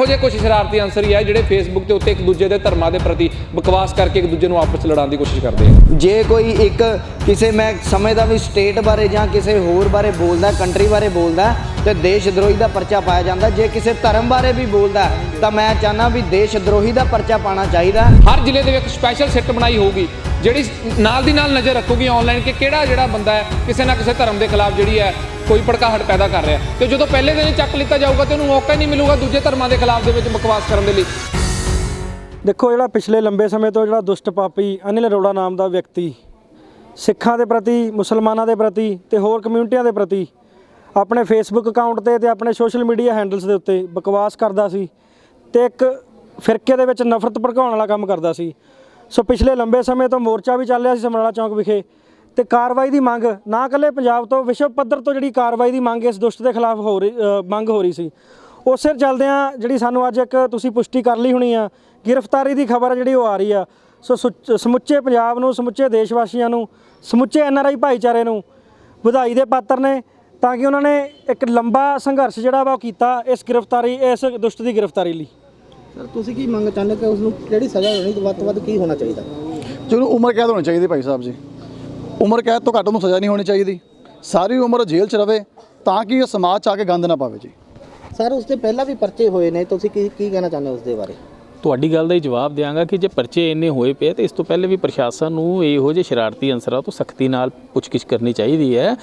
ਇਹੋ ਜਿਹੇ ਕੁਝ ਸ਼ਰਾਰਤੀ ਅਨਸਰ ਹੀ ਹੈ ਜਿਹੜੇ ਫੇਸਬੁੱਕ ਦੇ ਉੱਤੇ ਇੱਕ ਦੂਜੇ ਦੇ ਧਰਮਾਂ ਦੇ ਪ੍ਰਤੀ ਬਕਵਾਸ ਕਰਕੇ ਇੱਕ ਦੂਜੇ ਨੂੰ ਆਪਸ ਲੜਾਉਣ ਦੀ ਕੋਸ਼ਿਸ਼ ਕਰਦੇ ਆ। ਜੇ ਕੋਈ ਇੱਕ ਕਿਸੇ ਮੈਂ ਸਮਝਦਾ ਵੀ ਸਟੇਟ ਬਾਰੇ ਜਾਂ ਕਿਸੇ ਹੋਰ ਬਾਰੇ ਬੋਲਦਾ ਕੰਟਰੀ ਬਾਰੇ ਬੋਲਦਾ ਤੇ ਦੇਸ਼ ਦਰੋਹੀ ਦਾ ਪਰਚਾ ਪਾਇਆ ਜਾਂਦਾ। ਜੇ ਕਿਸੇ ਧਰਮ ਬਾਰੇ ਵੀ ਬੋਲਦਾ ਤਾਂ ਮੈਂ ਚਾਹਨਾ ਵੀ ਦੇਸ਼ ਦਰੋਹੀ ਦਾ ਪਰਚਾ ਪਾਣਾ ਚਾਹੀਦਾ। ਹਰ ਜ਼ਿਲ੍ਹੇ ਦੇ ਵਿੱਚ ਸਪੈਸ਼ਲ ਸਿੱਟ ਬਣਾਈ ਹੋਊਗੀ ਜਿਹੜੀ ਨਾਲ ਦੀ ਨਾਲ ਨਜ਼ਰ ਰੱਖੂਗੀ ਆਨਲਾਈਨ ਕਿ ਕਿਹੜਾ ਜਿਹੜਾ ਬੰਦਾ ਹੈ ਕਿਸੇ ਨਾ ਕਿਸੇ ਧਰਮ ਦੇ ਖਿਲਾਫ ਜਿਹੜੀ ਹੈ ਕੋਈ ਭੜਕਾਹਟ ਪੈਦਾ ਕਰ ਰਿਹਾ। ਤੇ ਜਦੋਂ ਪਹਿਲੇ ਦਿਨ ਹੀ ਚੱਕ ਲਿੱਤਾ ਜਾਊਗਾ ਤੇ ਉਹਨੂੰ ਮੌਕਾ ਹੀ ਨਹੀਂ ਮਿਲੂਗਾ ਦੂਜੇ ਧਰਮਾਂ ਦੇ ਖਿਲਾਫ ਦੇ ਵਿੱਚ ਬਕਵਾਸ ਕਰਨ ਦੇ ਲਈ। ਦੇਖੋ, ਜਿਹੜਾ ਪਿਛਲੇ ਲੰਬੇ ਸਮੇਂ ਤੋਂ ਜਿਹੜਾ ਦੁਸ਼ਟ ਪਾਪੀ ਅਨਿਲ ਅਰੋੜਾ ਨਾਮ ਦਾ ਵਿਅਕਤੀ, ਸਿੱਖਾਂ ਦੇ ਪ੍ਰਤੀ, ਮੁਸਲਮਾਨਾਂ ਦੇ ਪ੍ਰਤੀ ਤੇ ਹੋਰ ਕਮਿਊਨਿਟੀਆਂ ਦੇ ਪ੍ਰਤੀ ਆਪਣੇ ਫੇਸਬੁੱਕ ਅਕਾਊਂਟ ਤੇ ਤੇ ਆਪਣੇ ਸੋਸ਼ਲ ਮੀਡੀਆ ਹੈਂਡਲਸ ਦੇ ਉੱਤੇ ਬਕਵਾਸ ਕਰਦਾ ਸੀ ਤੇ ਇੱਕ ਫਿਰਕੇ ਦੇ ਵਿੱਚ ਨਫ਼ਰਤ ਭੜਕਾਉਣ ਵਾਲਾ ਕੰਮ ਕਰਦਾ ਸੀ। ਸੋ ਪਿਛਲੇ ਲੰਬੇ ਸਮੇਂ ਤੋਂ ਮੋਰਚਾ ਵੀ ਚੱਲ ਰਿਹਾ ਸੀ ਸਮਰਾਲਾ ਚੌਂਕ ਵਿਖੇ। ਤੇ ਕਾਰਵਾਈ ਦੀ ਮੰਗ ਨਾ ਇਕੱਲੇ ਪੰਜਾਬ ਤੋਂ ਵਿਸ਼ਵ ਪੱਧਰ ਤੋਂ ਜਿਹੜੀ ਕਾਰਵਾਈ ਦੀ ਮੰਗ ਇਸ ਦੁਸ਼ਟ ਦੇ ਖਿਲਾਫ ਹੋ ਰਹੀ ਮੰਗ ਹੋ ਰਹੀ ਸੀ। ਉਸੇ ਚੱਲਦਿਆਂ ਜਿਹੜੀ ਸਾਨੂੰ ਅੱਜ ਇੱਕ ਤੁਸੀਂ ਪੁਸ਼ਟੀ ਕਰ ਲਈ ਹੋਣੀ ਆ ਗ੍ਰਿਫਤਾਰੀ ਦੀ ਖਬਰ ਜਿਹੜੀ ਉਹ ਆ ਰਹੀ ਆ। ਸੋ ਸੁੱਚ- ਸਮੁੱਚੇ ਪੰਜਾਬ ਨੂੰ ਸਮੁੱਚੇ ਦੇਸ਼ ਵਾਸੀਆਂ ਨੂੰ ਸਮੁੱਚੇ ਐਨਆਰਆਈ ਭਾਈਚਾਰੇ ਨੂੰ ਵਧਾਈ ਦੇ ਪਾਤਰ ਨੇ ਤਾਂ ਕਿ ਉਹਨਾਂ ਨੇ ਇੱਕ ਲੰਬਾ ਸੰਘਰਸ਼ ਜਿਹੜਾ ਵਾ ਉਹ ਕੀਤਾ ਇਸ ਗ੍ਰਿਫਤਾਰੀ ਇਸ ਦੁਸ਼ਟ ਦੀ ਗ੍ਰਿਫਤਾਰੀ ਲਈ। ਸਰ ਤੁਸੀਂ ਕੀ ਮੰਗ ਚਾਹੁੰਦੇ ਕਿ ਉਸ ਨੂੰ ਕਿਹੜੀ ਸਜ਼ਾ ਹੋਣੀ ਤੇ ਵੱਧ ਤੋਂ ਵੱਧ ਕੀ ਹੋਣਾ ਚਾਹੀਦਾ? ਜਿਹਨੂੰ ਉਮਰ ਕੈਦ ਹੋਣੀ ਚਾਹੀਦੀ ਭਾਈ ਸਾਹਿਬ ਜੀ। ਉਮਰ ਕੈਦ ਤੋਂ ਘੱਟ ਉਹਨੂੰ ਸਜ਼ਾ ਨਹੀਂ ਹੋਣੀ ਚਾਹੀਦੀ। ਸਾਰੀ ਉਮਰ ਜੇਲ੍ਹ 'ਚ ਰਵੇ ਤਾਂ ਕਿ ਉਹ ਸਮਾਜ 'ਚ ਆ ਕੇ ਗੰਦ ਨਾ ਪਾਵੇ ਜੀ। ਸਰ ਉਸ ਤੇ ਪਹਿਲਾਂ ਵੀ ਪਰਚੇ ਹੋਏ ਨੇ, ਤੁਸੀਂ ਕੀ ਕੀ ਕਹਿਣਾ ਚਾਹੁੰਦੇ ਹੋ ਉਸ ਦੇ ਬਾਰੇ? ਤੁਹਾਡੀ ਗੱਲ ਦਾ ਹੀ ਜਵਾਬ ਦਿਆਂਗਾ ਕਿ ਜੇ ਪਰਚੇ ਇੰਨੇ ਹੋਏ ਪਏ ਤੇ ਇਸ ਤੋਂ ਪਹਿਲੇ ਵੀ ਪ੍ਰਸ਼ਾਸਨ ਨੂੰ ਇਹੋ ਜਿਹੇ ਸ਼ਰਾਰਤੀ ਅੰਸਰਾਂ ਤੋਂ ਸਖਤੀ ਨਾਲ ਪੁੱਛਗਿੱਛ ਕਰਨੀ ਚਾਹੀਦੀ ਹੈ।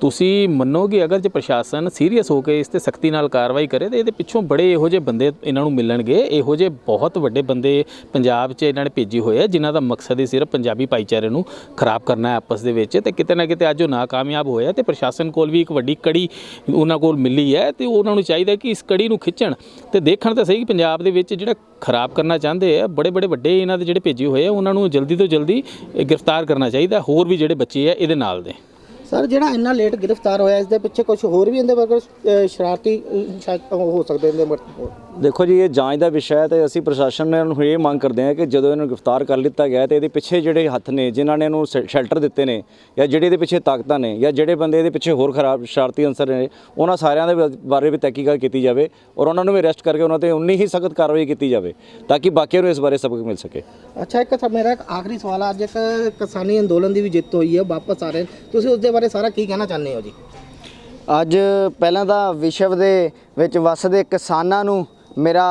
ਤੁਸੀਂ ਮੰਨੋਗੇ ਅਗਰ ਜੇ ਪ੍ਰਸ਼ਾਸਨ ਸੀਰੀਅਸ ਹੋ ਕੇ ਇਸ ਤੇ ਸਖਤੀ ਨਾਲ ਕਾਰਵਾਈ ਕਰੇ ਤੇ ਇਹਦੇ ਪਿੱਛੋਂ ਬੜੇ ਇਹੋ ਜਿਹੇ ਬੰਦੇ ਇਹਨਾਂ ਨੂੰ ਮਿਲਣਗੇ, ਇਹੋ ਜਿਹੇ ਬਹੁਤ ਵੱਡੇ ਬੰਦੇ ਪੰਜਾਬ 'ਚ ਇਹਨਾਂ ਨੇ ਭੇਜੀ ਹੋਏ ਆ, ਜਿਨ੍ਹਾਂ ਦਾ ਮਕਸਦ ਹੀ ਸਿਰਫ ਪੰਜਾਬੀ ਭਾਈਚਾਰੇ ਨੂੰ ਖਰਾਬ ਕਰਨਾ ਹੈ ਆਪਸ ਦੇ ਵਿੱਚ ਤੇ ਕਿਤੇ ਨਾ ਕਿਤੇ ਅੱਜ ਉਹ ਨਾਕਾਮਯਾਬ ਹੋਇਆ ਤੇ ਪ੍ਰਸ਼ਾਸਨ ਕੋਲ ਵੀ ਇੱਕ ਵੱਡੀ ਕੜੀ ਉਹਨਾਂ ਕੋਲ ਮਿਲੀ ਹੈ ਤੇ ਉਹਨਾਂ ਨੂੰ ਚਾਹੀਦਾ ਕਿ ਇਸ ਕੜੀ ਨੂੰ ਖਿੱਚਣ ਤੇ ਦੇਖਣ ਤਾਂ ਸਹੀ ਕਿ ਪੰਜਾਬ ਦੇ ਵਿੱਚ ਜਿਹੜਾ ਖਰਾਬ ਕਰਨਾ ਚਾਹੁੰਦੇ ਆ, ਬੜੇ ਬੜੇ ਵੱਡੇ ਇਹਨਾਂ ਦੇ ਜਿਹੜੇ ਭੇਜੇ ਹੋਏ ਆ, ਉਹਨਾਂ ਨੂੰ ਜਲਦੀ ਤੋਂ ਜਲਦੀ ਗ੍ਰਿਫਤਾਰ ਕਰਨਾ ਚਾਹੀਦਾ, ਹੋਰ ਵੀ ਜਿਹੜੇ ਬੱਚੇ ਆ, ਇਹਦੇ ਨਾਲ ਦੇ। ਸਰ ਜਿਹੜਾ ਇੰਨਾ ਲੇਟ ਗ੍ਰਿਫਤਾਰ ਹੋਇਆ ਇਸ ਦੇ ਪਿੱਛੇ ਕੁਝ ਹੋਰ ਵੀ ਇਹਦੇ ਅਹ, ਸ਼ਰਾਰਤੀ ਹੋ ਸਕਦੇ ਇਹਦੇ ਦੇਖੋ ਜੀ ਇਹ ਜਾਂਚ ਦਾ ਵਿਸ਼ਾ ਹੈ ਤੇ ਅਸੀਂ ਪ੍ਰਸ਼ਾਸਨ ਨੇ ਨੂੰ ਇਹ ਮੰਗ ਕਰਦੇ ਹਾਂ ਕਿ ਜਦੋਂ ਇਹਨੂੰ ਗ੍ਰਿਫਤਾਰ ਕਰ ਲਿੱਤਾ ਗਿਆ ਤੇ ਇਹਦੇ ਪਿੱਛੇ ਜਿਹੜੇ ਹੱਥ ਨੇ ਜਿਨ੍ਹਾਂ ਨੇ ਇਹਨੂੰ ਸ਼ੈਲਟਰ ਦਿੱਤੇ ਨੇ ਜਾਂ ਜਿਹੜੇ ਇਹਦੇ ਪਿੱਛੇ ਤਾਕਤਾਂ ਨੇ ਜਾਂ ਜਿਹੜੇ ਬੰਦੇ ਇਹਦੇ ਪਿੱਛੇ ਹੋਰ ਖਰਾਬ ਸ਼ਰਾਰਤੀ ਅੰਸਰ ਨੇ ਉਹਨਾਂ ਸਾਰਿਆਂ ਦੇ ਬਾਰੇ ਵੀ ਤਹਿਕੀਕਾਤ ਕੀਤੀ ਜਾਵੇ ਔਰ ਉਹਨਾਂ ਨੂੰ ਵੀ ਅਰੈਸਟ ਕਰਕੇ ਉਹਨਾਂ ਤੇ ਉਨੀ ਹੀ ਸਖਤ ਕਾਰਵਾਈ ਕੀਤੀ ਜਾਵੇ ਤਾਂ ਕਿ ਬਾਕੀਆਂ ਨੂੰ ਇਸ ਬਾਰੇ ਸਬਕ ਮਿਲ ਸਕੇ ਅੱਛਾ ਇੱਕ ਮੇਰਾ ਆਖਰੀ ਸਵਾਲ ਆ, ਅੱਜ ਇੱਕ ਕਿਸਾਨੀ ਅੰਦੋਲਨ ਦੀ ਵੀ ਜਿੱਤ ਹੋਈ ਹੈ ਵਾਪਸ ਆ ਰਹੇ। ਤੁਸੀਂ ਉਸ ਦੇ ਬਾਰੇ ਸਾਰਾ ਕੀ ਕਹਿਣਾ ਚਾਹੁੰਦੇ ਹੋ ਜੀ? ਅੱਜ ਪਹਿਲਾਂ ਤਾਂ ਵਿਸ਼ਵ ਦੇ ਵਿੱਚ ਵਸਦੇ ਕਿਸਾਨਾਂ ਨੂੰ ਮੇਰਾ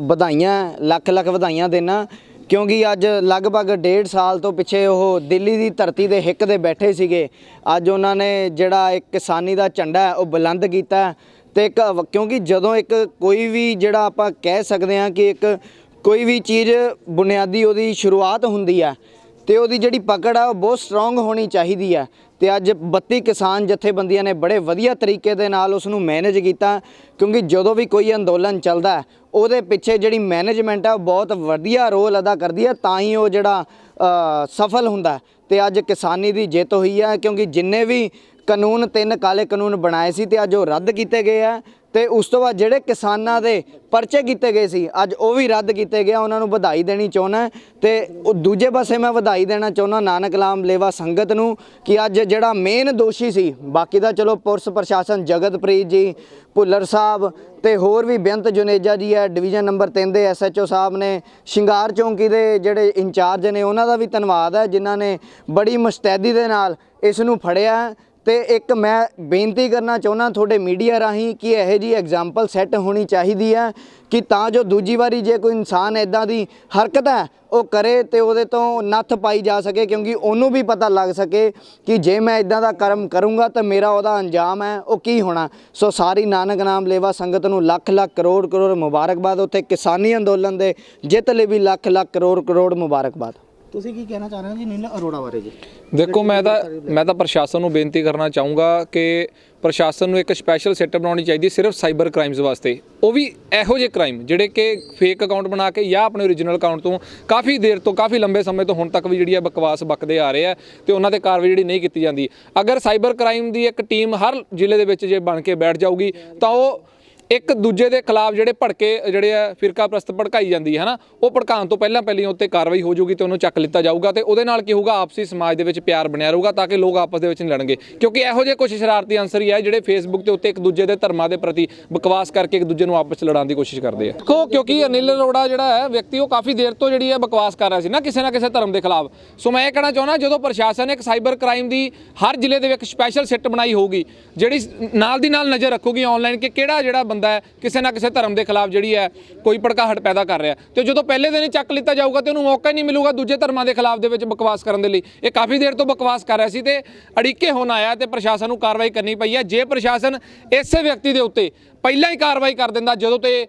ਵਧਾਈਆਂ, ਲੱਖ ਲੱਖ ਵਧਾਈਆਂ ਦੇਣਾ ਕਿਉਂਕਿ ਅੱਜ ਲਗਭਗ ਡੇਢ ਸਾਲ ਤੋਂ ਪਿੱਛੇ ਉਹ ਦਿੱਲੀ ਦੀ ਧਰਤੀ ਦੇ ਹਿੱਕ ਦੇ ਬੈਠੇ ਸੀਗੇ। ਅੱਜ ਉਹਨਾਂ ਨੇ ਜਿਹੜਾ ਇੱਕ ਕਿਸਾਨੀ ਦਾ ਝੰਡਾ ਉਹ ਬੁਲੰਦ ਕੀਤਾ ਹੈ ਤੇ ਇੱਕ ਕਿਉਂਕਿ ਜਦੋਂ ਇੱਕ ਕੋਈ ਵੀ ਜਿਹੜਾ ਆਪਾਂ ਕਹਿ ਸਕਦੇ ਹਾਂ ਕਿ ਇੱਕ ਕੋਈ ਵੀ ਚੀਜ਼ ਬੁਨਿਆਦੀ ਉਹਦੀ ਸ਼ੁਰੂਆਤ ਹੁੰਦੀ ਹੈ ਤੇ ਉਹਦੀ ਜਿਹੜੀ ਪਕੜ ਆ ਉਹ ਬਹੁਤ ਸਟਰੋਂਗ ਹੋਣੀ ਚਾਹੀਦੀ ਹੈ। ਤੇ ਅੱਜ 32 ਕਿਸਾਨ ਜਥੇਬੰਦੀਆਂ ਨੇ ਬੜੇ ਵਧੀਆ ਤਰੀਕੇ ਦੇ ਨਾਲ ਉਸ ਨੂੰ ਮੈਨੇਜ ਕੀਤਾ, ਕਿਉਂਕਿ ਜਦੋਂ ਵੀ ਕੋਈ ਅੰਦੋਲਨ ਚੱਲਦਾ ਉਹਦੇ ਪਿੱਛੇ ਜਿਹੜੀ ਮੈਨੇਜਮੈਂਟ ਹੈ ਉਹ ਬਹੁਤ ਵਧੀਆ ਰੋਲ ਅਦਾ ਕਰਦੀ ਹੈ, ਤਾਂ ਹੀ ਉਹ ਜਿਹੜਾ ਸਫਲ ਹੁੰਦਾ ਹੈ। ਤੇ ਅੱਜ ਕਿਸਾਨੀ ਦੀ ਜਿੱਤ ਹੋਈ ਹੈ, ਕਿਉਂਕਿ ਜਿੰਨੇ ਵੀ ਕਾਨੂੰਨ, ਤਿੰਨ ਕਾਲੇ ਕਾਨੂੰਨ ਬਣਾਏ ਸੀ, ਤੇ ਅੱਜ ਉਹ ਰੱਦ ਕੀਤੇ ਗਏ ਆ ਤੇ ਉਸ ਤੋਂ ਬਾਅਦ ਜਿਹੜੇ ਕਿਸਾਨਾਂ ਦੇ ਪਰਚੇ ਕੀਤੇ ਗਏ ਸੀ, ਅੱਜ ਉਹ ਵੀ ਰੱਦ ਕੀਤੇ ਗਏ ਉਹਨਾਂ ਨੂੰ ਵਧਾਈ ਦੇਣੀ ਚਾਹੁੰਦਾ ਤੇ ਉਹ ਦੂਜੇ ਪਾਸੇ ਮੈਂ ਵਧਾਈ ਦੇਣਾ ਚਾਹੁੰਦਾ ਨਾਨਕ ਲਾਮ ਲੇਵਾ ਸੰਗਤ ਨੂੰ ਕਿ ਅੱਜ ਜਿਹੜਾ ਮੇਨ ਦੋਸ਼ੀ ਸੀ, ਬਾਕੀ ਦਾ ਚਲੋ ਪੁਲਿਸ ਪ੍ਰਸ਼ਾਸਨ ਜਗਤਪ੍ਰੀਤ ਜੀ, ਭੁੱਲਰ ਸਾਹਿਬ ਤੇ ਹੋਰ ਵੀ ਬੇਅੰਤ ਜੁਨੇਜਾ ਜੀ ਹੈ, ਡਿਵੀਜ਼ਨ ਨੰਬਰ 3 ਦੇ ਐਸਐਚਓ ਸਾਹਿਬ ਨੇ, ਸ਼ਿੰਗਾਰ ਚੌਂਕੀ ਦੇ ਜਿਹੜੇ ਇੰਚਾਰਜ ਨੇ, ਉਹਨਾਂ ਦਾ ਵੀ ਧੰਨਵਾਦ ਹੈ, ਜਿਨ੍ਹਾਂ ਨੇ ਬੜੀ ਮੁਸਤੈਦੀ ਦੇ ਨਾਲ ਇਸ ਨੂੰ ਫੜਿਆ ਤੇ ਇੱਕ ਮੈਂ ਬੇਨਤੀ ਕਰਨਾ ਚਾਹੁੰਦਾ ਤੁਹਾਡੇ ਮੀਡੀਆ ਰਾਹੀਂ ਕਿ ਇਹੋ ਜੀ ਐਗਜ਼ਾਮਪਲ ਸੈੱਟ ਹੋਣੀ ਚਾਹੀਦੀ ਹੈ ਕਿ ਤਾਂ ਜੋ ਦੂਜੀ ਵਾਰੀ ਜੇ ਕੋਈ ਇਨਸਾਨ ਇਦਾਂ ਦੀ ਹਰਕਤ ਹੈ, ਉਹ ਕਰੇ ਤੇ ਉਹਦੇ ਤੋਂ ਨੱਥ ਪਾਈ ਜਾ ਸਕੇ ਕਿਉਂਕਿ ਉਹਨੂੰ ਵੀ ਪਤਾ ਲੱਗ ਸਕੇ ਕਿ ਜੇ ਮੈਂ ਇਦਾਂ ਦਾ ਕਰਮ ਕਰੂੰਗਾ ਤਾਂ ਮੇਰਾ ਉਹਦਾ ਅੰਜਾਮ ਹੈ, ਉਹ ਕੀ ਹੋਣਾ। ਸੋ ਸਾਰੀ ਨਾਨਕ ਨਾਮ ਲੇਵਾ ਸੰਗਤ ਨੂੰ ਲੱਖ ਲੱਖ ਕਰੋੜ ਕਰੋੜ ਮੁਬਾਰਕਬਾਦ। ਉੱਥੇ ਕਿਸਾਨੀ ਅੰਦੋਲਨ ਦੇ ਜਿੱਤ ਲਈ ਵੀ ਲੱਖ ਲੱਖ ਕਰੋੜ ਕਰੋੜ ਮੁਬਾਰਕਬਾਦ। ਤੁਸੀਂ ਕੀ ਕਹਿਣਾ ਚਾਹ ਰਹੇ ਹੋ ਜੀ ਨੀਲ ਅਰੋੜਾ ਬਾਰੇ ਜੀ? ਦੇਖੋ ਮੈਂ ਤਾਂ ਮੈਂ ਤਾਂ ਪ੍ਰਸ਼ਾਸਨ ਨੂੰ ਬੇਨਤੀ ਕਰਨਾ ਚਾਹੂੰਗਾ ਕਿ ਪ੍ਰਸ਼ਾਸਨ ਨੂੰ ਇੱਕ ਸਪੈਸ਼ਲ ਸਿੱਟ ਬਣਾਉਣੀ ਚਾਹੀਦੀ ਸਿਰਫ ਸਾਈਬਰ ਕ੍ਰਾਈਮਸ ਵਾਸਤੇ। ਉਹ ਵੀ ਇਹੋ ਜਿਹੇ ਕ੍ਰਾਈਮ ਜਿਹੜੇ ਕਿ ਫੇਕ ਅਕਾਊਂਟ ਬਣਾ ਕੇ ਜਾਂ ਆਪਣੇ ਓਰੀਜਨਲ ਅਕਾਊਂਟ ਤੋਂ ਕਾਫੀ ਦੇਰ ਤੋਂ ਕਾਫੀ ਲੰਬੇ ਸਮੇਂ ਤੋਂ ਹੁਣ ਤੱਕ ਵੀ ਜਿਹੜੀ ਹੈ ਬਕਵਾਸ ਬਕਦੇ ਆ ਰਹੇ ਆ ਤੇ ਉਹਨਾਂ ਤੇ ਕਾਰਵਾਈ ਜਿਹੜੀ ਨਹੀਂ ਕੀਤੀ ਜਾਂਦੀ। ਅਗਰ ਸਾਈਬਰ ਕ੍ਰਾਈਮ ਦੀ ਇੱਕ ਟੀਮ ਹਰ ਜ਼ਿਲ੍ਹੇ ਦੇ ਵਿੱਚ ਜੇ ਬਣ ਕੇ ਬੈਠ ਜਾਊਗੀ ਤਾਂ ਉਹ ਇੱਕ ਦੂਜੇ ਦੇ ਖਿਲਾਫ ਜਿਹੜੇ ਭੜਕੇ, ਜਿਹੜੇ ਆ ਫਿਰਕਾ ਪ੍ਰਸਤ ਭੜਕਾਈ ਜਾਂਦੀ ਹੈ ਨਾ ਉਹ ਭੜਕਾਉਣ ਤੋਂ ਪਹਿਲਾਂ ਪਹਿਲੀ ਉੱਤੇ ਕਾਰਵਾਈ ਹੋ ਜਾਊਗੀ ਤੇ ਉਹਨੂੰ ਚੱਕ ਲਿੱਤਾ ਜਾਊਗਾ ਤੇ ਉਹਦੇ ਨਾਲ ਕੀ ਹੋਊਗਾ, ਆਪਸੀ ਸਮਾਜ ਦੇ ਵਿੱਚ ਪਿਆਰ ਬਣਿਆ ਰਹੂਗਾ ਤਾਂ ਕਿ ਲੋਕ ਆਪਸ ਦੇ ਵਿੱਚ ਨਹੀਂ ਲੜਨਗੇ। ਕਿਉਂਕਿ ਇਹੋ ਜਿਹੇ ਕੁਝ ਸ਼ਰਾਰਤੀ ਅੰਸਰ ਹੀ ਆ ਜਿਹੜੇ ਫੇਸਬੁੱਕ ਦੇ ਉੱਤੇ ਇੱਕ ਦੂਜੇ ਦੇ ਧਰਮਾਂ ਦੇ ਪ੍ਰਤੀ ਬਕਵਾਸ ਕਰਕੇ ਇੱਕ ਦੂਜੇ ਨੂੰ ਆਪਸ ਵਿੱਚ ਲੜਾਉਣ ਦੀ ਕੋਸ਼ਿਸ਼ ਕਰਦੇ ਆ। ਦੇਖੋ, ਕਿਉਂਕਿ ਅਨਿਲ ਅਰੋੜਾ ਜਿਹੜਾ ਹੈ, ਵਿਅਕਤੀ ਉਹ ਕਾਫੀ ਦੇਰ ਤੋਂ ਜਿਹੜੀ ਹੈ ਬਕਵਾਸ ਕਰ ਰਿਹਾ ਸੀ ਨਾ ਕਿਸੇ ਨਾ ਕਿਸੇ ਧਰਮ ਦੇ ਖਿਲਾਫ। ਸੋ ਮੈਂ ਇਹ ਕਹਿਣਾ ਚਾਹੁੰਦਾ, ਜਦੋਂ ਪ੍ਰਸ਼ਾਸਨ ਇੱਕ ਸਾਈਬਰ ਕ੍ਰਾਈਮ ਦੀ ਹਰ ਜ਼ਿਲ੍ਹੇ ਦੇ ਵਿੱਚ ਸਪੈਸ਼ਲ ਸਿੱਟ ਬਣਾਈ ਹੋਊਗੀ, ਜਿਹੜੀ ਨਾਲ ਦੀ ਨਾਲ ਨਜ਼ਰ ਰੱਖੂਗੀ ਆਨਲਾਈਨ ਕਿ ਕਿਹੜਾ ਜਿਹੜਾ ਬੰਦਾ ਹੈ, ਕਿਸੇ ਨਾ ਕਿਸੇ ਧਰਮ ਦੇ ਖਿਲਾਫ ਜਿਹੜੀ ਹੈ ਕੋਈ ਭੜਕਾਹਟ ਪੈਦਾ ਕਰ ਰਿਹਾ ਤੇ ਜਦੋਂ ਪਹਿਲੇ ਦਿਨ ਹੀ ਚੱਕ ਲਿੱਤਾ ਜਾਊਗਾ ਤੇ ਉਹਨੂੰ ਮੌਕਾ ਹੀ ਨਹੀਂ ਮਿਲੂਗਾ ਦੂਜੇ ਧਰਮਾਂ ਦੇ ਖਿਲਾਫ ਦੇ ਵਿੱਚ ਬਕਵਾਸ ਕਰਨ ਦੇ ਲਈ। ਇਹ ਕਾਫੀ ਦੇਰ ਤੋਂ ਬਕਵਾਸ ਕਰ ਰਿਹਾ ਸੀ ਤੇ ਅੜਿੱਕੇ ਹੋਣ ਆਇਆ ਤੇ ਪ੍ਰਸ਼ਾਸਨ ਨੂੰ ਕਾਰਵਾਈ ਕਰਨੀ ਪਈ ਹੈ। ਜੇ ਪ੍ਰਸ਼ਾਸਨ ਇਸੇ ਵਿਅਕਤੀ ਦੇ ਉੱਤੇ ਪਹਿਲਾਂ ਹੀ ਕਾਰਵਾਈ ਕਰ ਦਿੰਦਾ, ਜਦੋਂ ਤੇ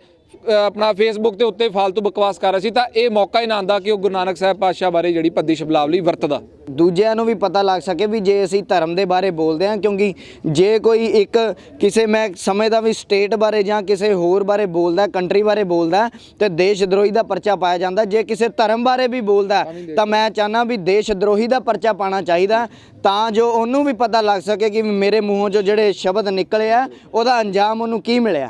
ਆਪਣਾ ਫੇਸਬੁੱਕ ਦੇ ਉੱਤੇ ਫालतू ਬਕਵਾਸ ਕਰ ਰਿਹਾ ਸੀ ਤਾਂ ਇਹ ਮੌਕਾ ਹੀ ਨਾ ਆਂਦਾ ਕਿ ਉਹ ਗੁਰੂ ਨਾਨਕ ਸਾਹਿਬ ਪਾਤਸ਼ਾਹ ਬਾਰੇ ਜਿਹੜੀ ਭੱਦੀ ਸ਼ਬਦਾਵਲੀ ਵਰਤਦਾ। ਦੂਜਿਆਂ ਨੂੰ ਵੀ ਪਤਾ ਲੱਗ ਸਕੇ ਵੀ ਜੇ ਅਸੀਂ ਧਰਮ ਦੇ ਬਾਰੇ ਬੋਲਦੇ ਹਾਂ ਕਿਉਂਕਿ ਜੇ ਕੋਈ ਇੱਕ ਕਿਸੇ ਮੈਂ ਸਮਝਦਾ ਵੀ ਸਟੇਟ ਬਾਰੇ ਜਾਂ ਕਿਸੇ ਹੋਰ ਬਾਰੇ ਬੋਲਦਾ ਕੰਟਰੀ ਬਾਰੇ ਬੋਲਦਾ ਤੇ ਦੇਸ਼ ਦਰੋਹੀ ਦਾ ਪਰਚਾ ਪਾਇਆ ਜਾਂਦਾ। ਜੇ ਕਿਸੇ ਧਰਮ ਬਾਰੇ ਵੀ ਬੋਲਦਾ ਤਾਂ ਮੈਂ ਚਾਹਨਾ ਵੀ ਦੇਸ਼ ਦਰੋਹੀ ਦਾ ਪਰਚਾ ਪਾਣਾ ਚਾਹੀਦਾ ਤਾਂ ਜੋ ਉਹਨੂੰ ਵੀ ਪਤਾ ਲੱਗ ਸਕੇ ਕਿ ਮੇਰੇ ਮੂੰਹੋਂ ਜੋ ਜਿਹੜੇ ਸ਼ਬਦ ਨਿਕਲੇ ਆ ਉਹਦਾ ਅੰਜਾਮ ਉਹਨੂੰ ਕੀ ਮਿਲਿਆ।